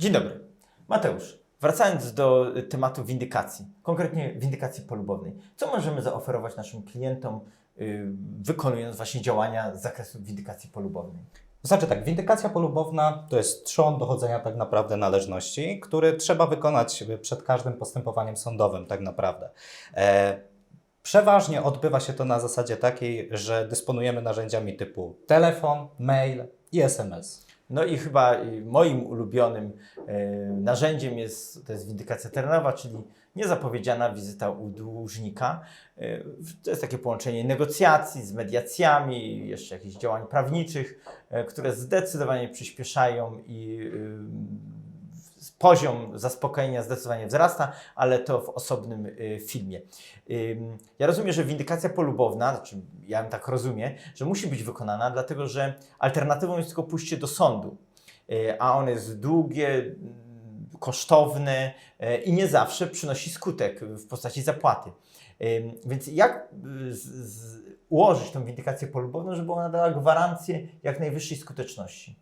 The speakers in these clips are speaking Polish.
Dzień dobry. Mateusz, wracając do y, tematu windykacji, konkretnie windykacji polubownej. Co możemy zaoferować naszym klientom, y, wykonując właśnie działania z zakresu windykacji polubownej? Znaczy tak, windykacja polubowna to jest trzon dochodzenia tak naprawdę należności, który trzeba wykonać przed każdym postępowaniem sądowym tak naprawdę. E, przeważnie odbywa się to na zasadzie takiej, że dysponujemy narzędziami typu telefon, mail i SMS. No i chyba y, moim ulubionym y, narzędziem jest, to jest windykacja terenowa, czyli niezapowiedziana wizyta u dłużnika. Y, To jest takie połączenie negocjacji z mediacjami, jeszcze jakichś działań prawniczych, które zdecydowanie przyspieszają i poziom zaspokojenia zdecydowanie wzrasta, ale to w osobnym y, filmie. Ym, Ja rozumiem, że windykacja polubowna, znaczy ja tak rozumiem, że musi być wykonana, dlatego że alternatywą jest tylko pójście do sądu, Y, a one jest długie, mm, kosztowne y, i nie zawsze przynosi skutek w postaci zapłaty. Więc jak y, z, z, ułożyć tą windykację polubowną, żeby ona dała gwarancję jak najwyższej skuteczności?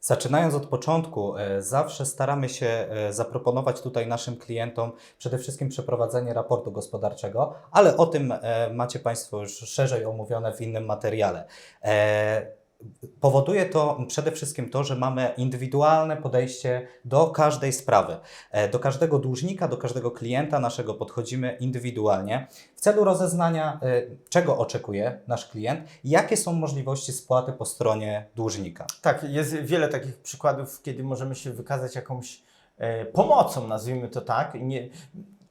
Zaczynając od początku, e, zawsze staramy się e, zaproponować tutaj naszym klientom przede wszystkim przeprowadzenie raportu gospodarczego, ale o tym e, macie Państwo już szerzej omówione w innym materiale. Powoduje to przede wszystkim to, że mamy indywidualne podejście do każdej sprawy. E, Do każdego dłużnika, do każdego klienta naszego podchodzimy indywidualnie w celu rozeznania, e, czego oczekuje nasz klient jakie są możliwości spłaty po stronie dłużnika. Tak, jest wiele takich przykładów, kiedy możemy się wykazać jakąś e, pomocą, nazwijmy to tak. Nie,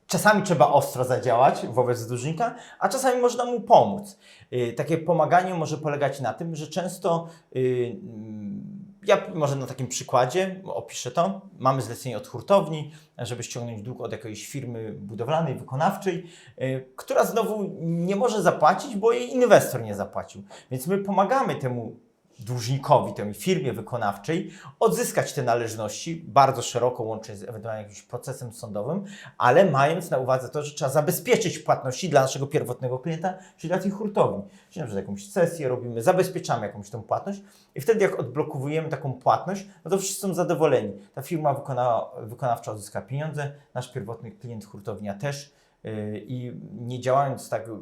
czasami trzeba ostro zadziałać wobec dłużnika, a czasami można mu pomóc. E, takie pomaganie może polegać na tym, że często e, mm, ja może na takim przykładzie opiszę to. Mamy zlecenie od hurtowni, żeby ściągnąć dług od jakiejś firmy budowlanej, wykonawczej, e, która znowu nie może zapłacić, bo jej inwestor nie zapłacił. Więc my pomagamy temu dłużnikowi, tej firmie wykonawczej, odzyskać te należności, bardzo szeroko łącznie z ewentualnie jakimś procesem sądowym, ale mając na uwadze to, że trzeba zabezpieczyć płatności dla naszego pierwotnego klienta, czyli dla tej hurtowni. Czyli na przykład jakąś sesję robimy, zabezpieczamy jakąś tą płatność i wtedy jak odblokowujemy taką płatność, no to wszyscy są zadowoleni. Ta firma wykona, wykonawcza odzyska pieniądze, nasz pierwotny klient hurtownia też yy, i nie działając tak yy,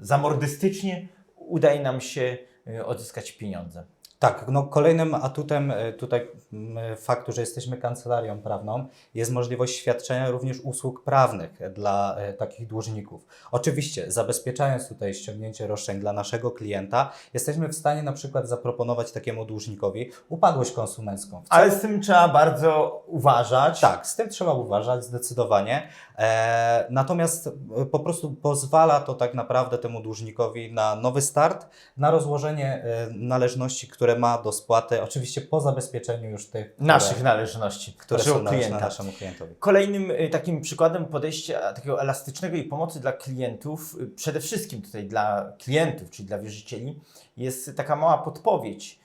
zamordystycznie, udaje nam się odzyskać pieniądze. Tak, no kolejnym atutem e, tutaj m, faktu, że jesteśmy kancelarią prawną, jest możliwość świadczenia również usług prawnych dla e, takich dłużników. Oczywiście, zabezpieczając tutaj ściągnięcie roszczeń dla naszego klienta, jesteśmy w stanie na przykład zaproponować takiemu dłużnikowi upadłość konsumencką. Ale z tym trzeba bardzo uważać. tak, z tym trzeba uważać zdecydowanie. E, natomiast e, po prostu pozwala to tak naprawdę temu dłużnikowi na nowy start, na rozłożenie e, należności, które ma do spłaty, oczywiście po zabezpieczeniu już tych, które, Naszych należności, które naszego są klienta. naszemu klientowi. Kolejnym y, takim przykładem podejścia takiego elastycznego i pomocy dla klientów, y, przede wszystkim tutaj dla klientów, czyli dla wierzycieli, jest taka mała podpowiedź,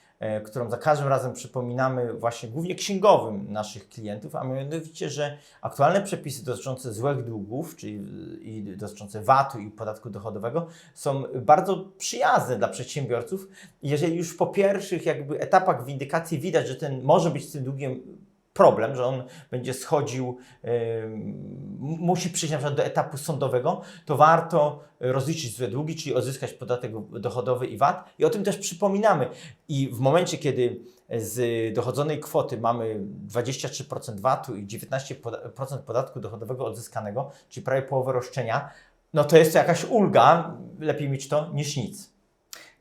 którą za każdym razem przypominamy właśnie głównie księgowym naszych klientów, a mianowicie, że aktualne przepisy dotyczące złych długów, czyli i dotyczące VAT-u i podatku dochodowego są bardzo przyjazne dla przedsiębiorców. Jeżeli już po pierwszych jakby etapach windykacji widać, że ten może być tym długiem problem, że on będzie schodził, musi przyjść na przykład do etapu sądowego, to warto rozliczyć złe długi, czyli odzyskać podatek dochodowy i VAT. I o tym też przypominamy. I w momencie, kiedy z dochodzonej kwoty mamy 23% VAT-u i 19% podatku dochodowego odzyskanego, czyli prawie połowę roszczenia, no to jest to jakaś ulga, lepiej mieć to niż nic.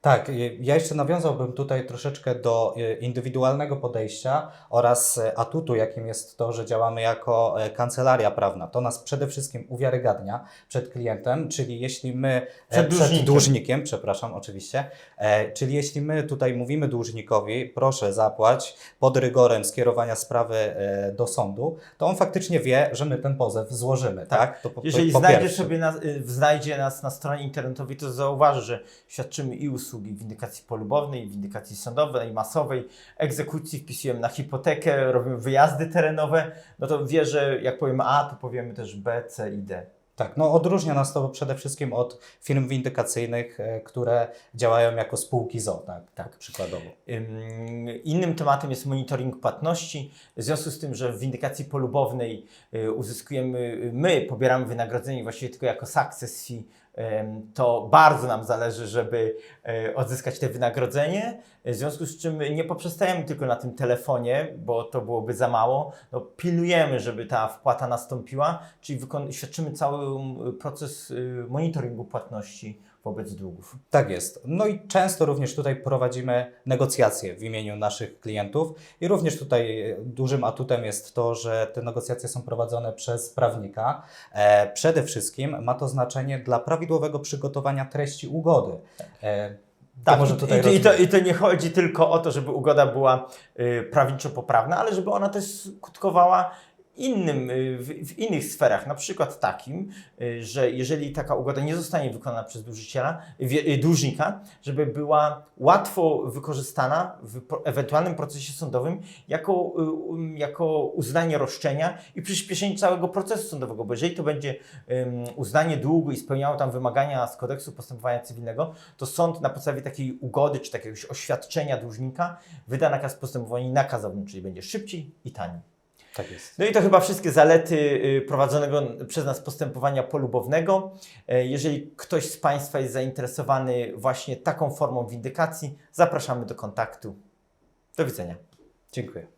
Tak, ja jeszcze nawiązałbym tutaj troszeczkę do y, indywidualnego podejścia oraz y, atutu, jakim jest to, że działamy jako e, kancelaria prawna. To nas przede wszystkim uwiarygadnia przed klientem, czyli jeśli my e, Przed dłużnikiem. dłużnikiem, przepraszam, oczywiście, e, czyli jeśli my tutaj mówimy dłużnikowi, proszę zapłać pod rygorem skierowania sprawy e, do sądu, to on faktycznie wie, że my ten pozew złożymy, tak? To po, Jeżeli po znajdzie sobie nas, y, znajdzie nas na stronie internetowej, to zauważy, że świadczymy i usługi windykacji polubownej, windykacji sądowej, masowej, egzekucji, wpisujemy na hipotekę, robimy wyjazdy terenowe, no to wie, że jak powiemy A, to powiemy też B, C i D. Tak, no odróżnia nas to przede wszystkim od firm windykacyjnych, e, które działają jako spółki ZO, tak, tak. przykładowo. Ym, Innym tematem jest monitoring płatności. W związku z tym, że w windykacji polubownej y, uzyskujemy, my pobieramy wynagrodzenie właściwie tylko jako success fee, to bardzo nam zależy, żeby y, odzyskać te wynagrodzenie. W związku z czym nie poprzestajemy tylko na tym telefonie, bo to byłoby za mało. No, pilnujemy, żeby ta wpłata nastąpiła, czyli świadczymy cały proces y, monitoringu płatności wobec długów. Tak jest. No i często również tutaj prowadzimy negocjacje w imieniu naszych klientów i również tutaj e, dużym atutem jest to, że te negocjacje są prowadzone przez prawnika. E, przede wszystkim ma to znaczenie dla prawidłowego przygotowania treści ugody. E, to Tak, może i, i, to, i to nie chodzi tylko o to, żeby ugoda była y, prawniczo poprawna, ale żeby ona też skutkowała innym, y, w, w innych sferach, na przykład takim, y, że jeżeli taka ugoda nie zostanie wykonana przez dłużyciela, y, dłużnika, żeby była łatwo wykorzystana w ewentualnym procesie sądowym jako, um, jako uznanie roszczenia i przyspieszenie całego procesu sądowego, bo jeżeli to będzie uznanie długu i spełniało tam wymagania z kodeksu postępowania cywilnego, to sąd na podstawie takiej ugody czy takiegoś oświadczenia dłużnika wyda nakaz postępowania nakazowym, czyli będzie szybciej i taniej. Tak jest. No i to chyba wszystkie zalety y, prowadzonego przez nas postępowania polubownego. E, Jeżeli ktoś z Państwa jest zainteresowany właśnie taką formą windykacji, zapraszamy do kontaktu. Do widzenia. Dziękuję.